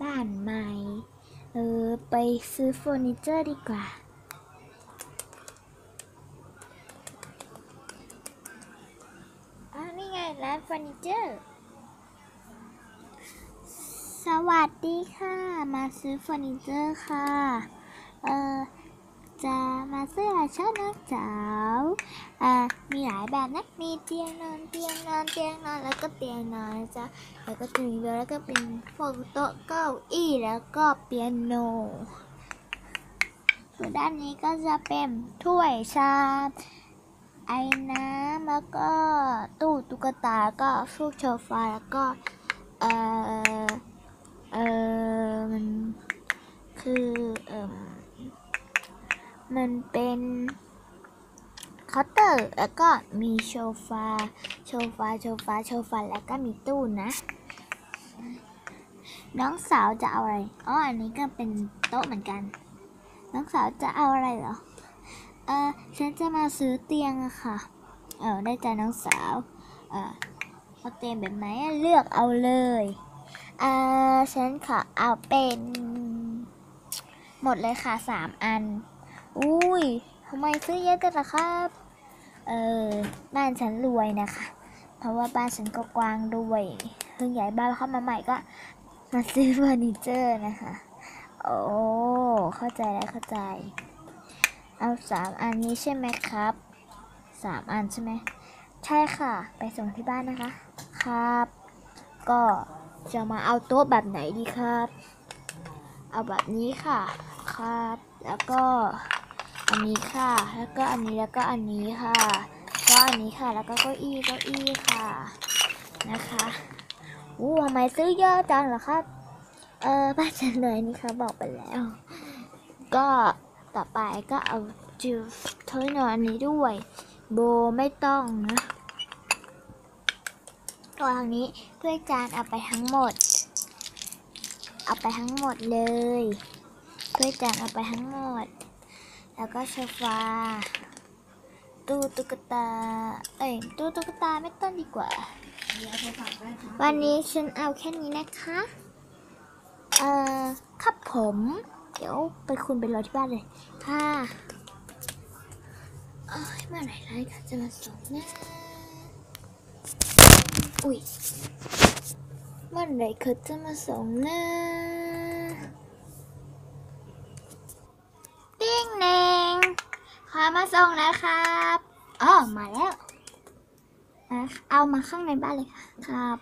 บ้านใหม่ เออ ไปซื้อเฟอร์นิเจอร์ดีกว่า อ้าว นี่ไงร้านเฟอร์นิเจอร์ สวัสดีค่ะ มาซื้อเฟอร์นิเจอร์ค่ะ เออ จะมาซื้ออะไรเช่านะจ๋าอ่ามีหลายแบบนะมีเตียงนอนเตียงนอนเตียงนอนแล้วก็เตียงนอนนะจ๊ะแล้วก็จะมีเบลแล้วก็เป็นพวกโต๊ะเก้าอี้แล้วก็เปียโนส่วนด้านนี้ก็จะเป็นถ้วยชามไอ้น้ำแล้วก็ตู้ตุ๊กตาก็ฟูกโซฟาแล้วก็เออเออมันคือเออ มันเป็นเคาน์เตอร์แล้วก็มีโซฟาโซฟาโซฟาโซฟาแล้วก็มีตู้นะ น้องสาวจะเอาอะไรอ๋ออันนี้ก็เป็นโต๊ะเหมือนกัน น้องสาวจะเอาอะไรเหรอเออฉันจะมาซื้อเตียงอะค่ะ เออได้ใจน้องสาวเออเอาเตียงแบบไหนเลือกเอาเลยเออฉันขอเอาเป็น หมดเลยค่ะสามอัน อุ้ยทำไมซื้อเยอะจังล่ะครับ เออ บ้านฉันรวยนะคะ เพราะว่าบ้านฉันก็กว้างด้วยเพิ่งย้ายบ้านเข้ามาใหม่ก็ มาซื้อเฟอร์นิเจอร์นะคะ โอ้ เข้าใจแล้วเข้าใจ เอาสามอันนี้ใช่ไหมครับสามอันใช่ไหม ใช่ค่ะ ไปส่งที่บ้านนะคะ ครับ ก็จะมาเอาโต๊ะแบบไหนดีครับ เอาแบบนี้ค่ะ ครับ แล้วก็ อันนี้ค่ะ แล้วก็อันนี้แล้วก็อันนี้ค่ะก็อันนี้ค่ะ แล้วก็เก้าอี้เก้าอี้ค่ะ นะคะอู้ทำไมซื้อเยอะจังเหรอครับ เออบ้านฉันเลยนี่ค่ะบอกไปแล้ว ก็ต่อไปก็เอาจิวถ้วยนอนอันนี้ด้วย โบไม่ต้องนะตัวางนี้ถ้วยจานเอาไปทั้งหมด เอาไปทั้งหมดเลยถ้วยจานเอาไปทั้งหมด แล้วก็โซฟาตู้ตุ๊กตา เอ้ยตู้ตุ๊กตาไม่ต้องดีกว่า วันนี้ฉันเอาแค่นี้นะคะ เอ่อครับผม เดี๋ยวไปคุณไปรอที่บ้านเลยค่ะเอ้ยเมื่อไหร่ไรค่ะจะมาส่งนะอุ้ยเมื่อไหร่เขาจะมาส่งนะปิ้งเนงขอ มาส่งแล้วครับอ๋อมาแล้วเอามาข้างในบ้านเลยค่ะครับ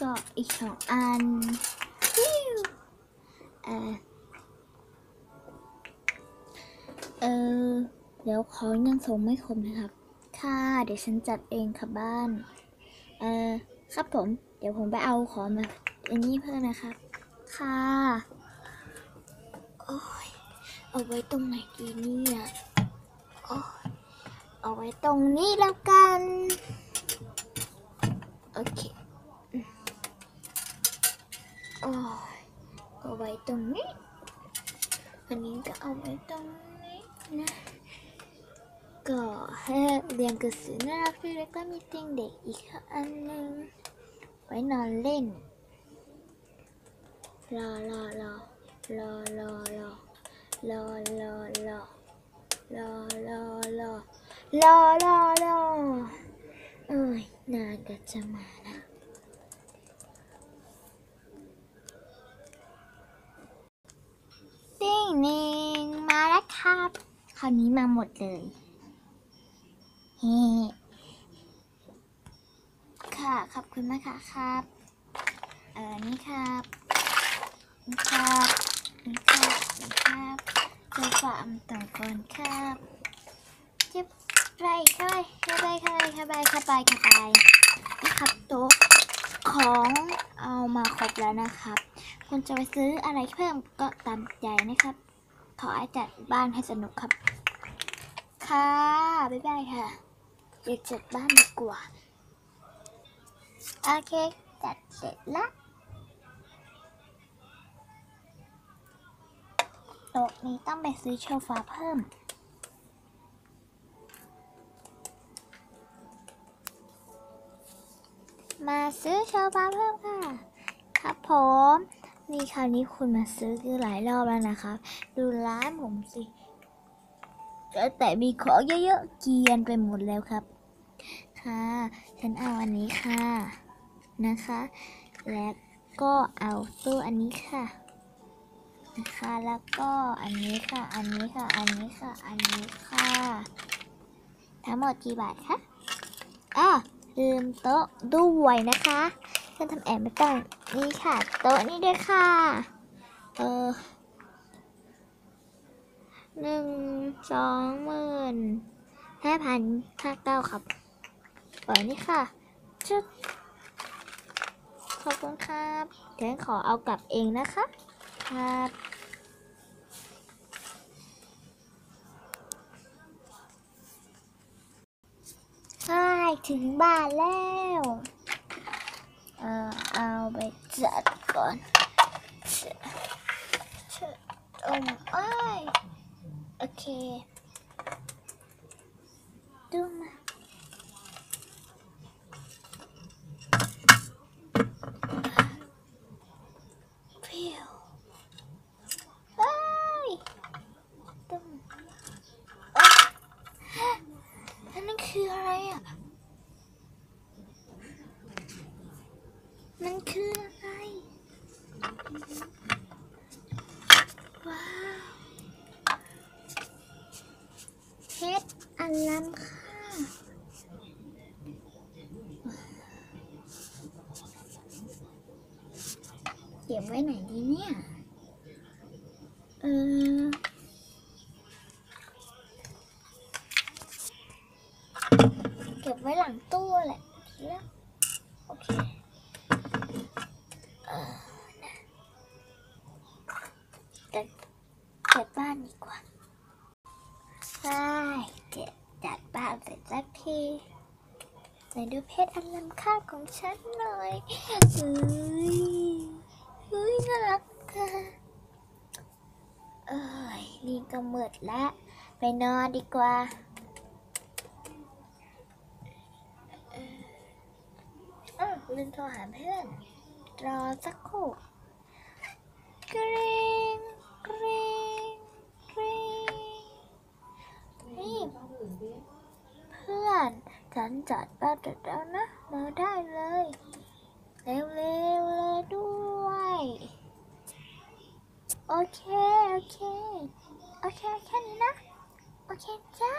ก็อีกสองอันฟิวเออเออเดี๋ยวของยังส่งไม่ครบนะครับ ค่ะ เดี๋ยวฉันจัดเองค่ะบ้าน เออครับผม เดี๋ยวผมไปเอาของมาอันนี้เพิ่มนะครับ ค่ะ เอาไว้ตรงไหนดีเนี่ยโอ้ยเอาไว้ตรงนี้แล้วกัน โอเคโอ้เอาไว้ตรงนี้ อันนี้ก็เอาไว้ตรงนี้นะ ก็ให้เรียนกระสือน่ารักด้วยแล้วก็มีเตียงเด็กอีกอันหนึ่งไว้นอนเล่น รอรอรอรอรอรอ รอรอรอรอรอรอรอรอรอเอ้ยนานก็จะมานะติ้งหนิงมาแล้วครับ คราวนี้มาหมดเลยเฮ้ค่ะ ขอบคุณมากค่ะครับ เออนี่ครับ นี่ครับ นี่ครับ นี่ครับ เจอฝามต่อก่อนครับจิบไปเข้าไปเข้าไปเข้าไปเข้าไปเข้าไปเข้าไปนี่ครับโต๊ะของเอามาครบแล้วนะครับ คุณจะไปซื้ออะไรเพิ่มก็ตามใจนะครับ ขอให้จัดบ้านให้สนุกครับ ค่ะบ๊ายบายค่ะเดี๋ยวจัดบ้านดีกว่าโอเคจัดเสร็จและ โต๊ะนี้ต้องไปซื้อโซฟาเพิ่ม มาซื้อโซฟาเพิ่มค่ะ ครับผมนี่คราวนี้คุณมาซื้อคือหลายรอบแล้วนะครับ ดูร้านผมสิแต่มีของเยอะๆเกียนไปหมดแล้วครับ ค่ะ ฉันเอาอันนี้ค่ะนะคะ และก็เอาตู้อันนี้ค่ะ นะคะ แล้วก็อันนี้ค่ะ อันนี้ค่ะ อันนี้ค่ะ อันนี้ค่ะ ทั้งหมดกี่บาทคะอะลืมโต๊ะด้วยนะคะฉันทำแอบไม่ต้องนี่ค่ะ โต๊ะนี้ด้วยค่ะ เออหนึ่งสองหมื่นห้าพันห้าเก้าครับปล่อยนี่ค่ะชุดขอบคุณครับเดี๋ยวขอเอากลับเองนะคะ ครับใช่ถึงบ้านแล้วเออเอาไปจัดก่อนเชิญตรงอ้โอเคดูมาเพียวเฮ้ยดูมาโอ๊ยอันนั้นคืออะไรอะ มันคืออะไร ว้าวเพันล้ำค่ะเก็บไว้ไหนดีเนี่ย เออเก็บไว้หลังตู้แหละทีละโอเค เออนะแต่เก็บบ้านดีกว่าใช่เก็บจัดบ้านเสร็จสักที ไหนดูเพชรอันล้ำค่าของฉันหน่อยเฮ้ยเฮ้ยน่ารักค่ะเอ้ยนี่ก็มืดแล้ว ไปนอนดีกว่าเอ่ออ้าวลืมโทรหาเพื่อน รอสักครู่กริ๊งกริ๊งกริ๊งนี่เพื่อน ฉันจัดบ้านเสร็จแล้วนะ มาได้เลย เร็วๆเลยด้วย โอเค โอเค โอเค แค่นี้นะ โอเค จ้า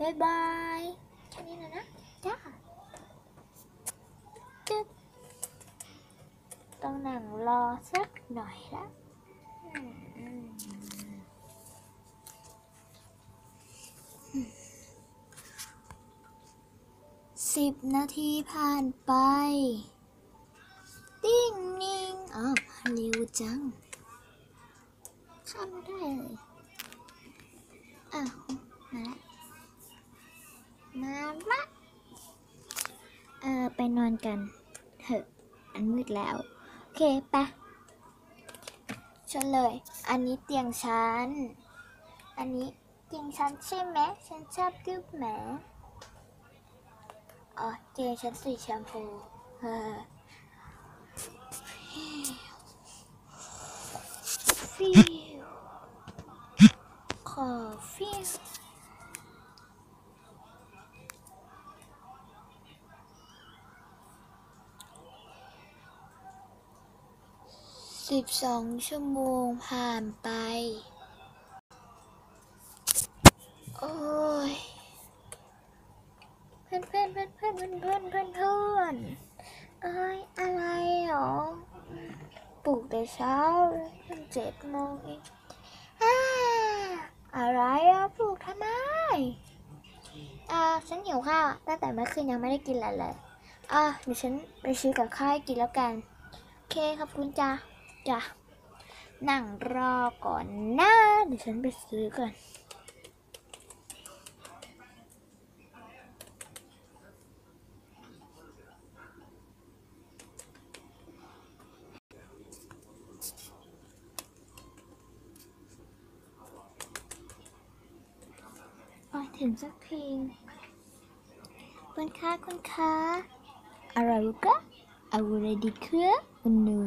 บ๊ายบาย แค่นี้นะนะ จ้าจึ๊บต้องนั่งรอสักหน่อยละ สิบนาทีผ่านไป ติ้งนิงอ้าวเร็วจังข้ามาได้เลยอ้าวมาละมาละเออไปนอนกันเถอะอันมืดแล้ว โอเคปะเลย อันนี้เตียงฉัน อันนี้เตียงฉันใช่ไหมฉันชอบรูปหม อ๋อเตียงฉันสีแชมพูเออฟิวขอฟิวสิบสองชั่วโมงผ่านไป โอ้ย เพื่อนเพื่อน เพื่อนเพื่อนเพื่อนเพื่อนเอ้ยอะไรหรอปลุกแต่เช้าเลยตั้งเจ็ดโมงเองอาอะไรอะปลุกทำไมอ่าฉันหิวข้าวตั้งแต่เมื่อคืนยังไม่ได้กินอะไรเลยอะเดี๋ยวฉันไปซื้อกับข้าวให้กินแล้วกันโอเคขอบคุณจ้าจ้ะนั่งรอก่อนนะเดี๋ยวฉันไปซื้อก่อน ถึงสักทีคุณค้าคุณค้าอะไรก็เอาอะไรดีเครับคุณหนู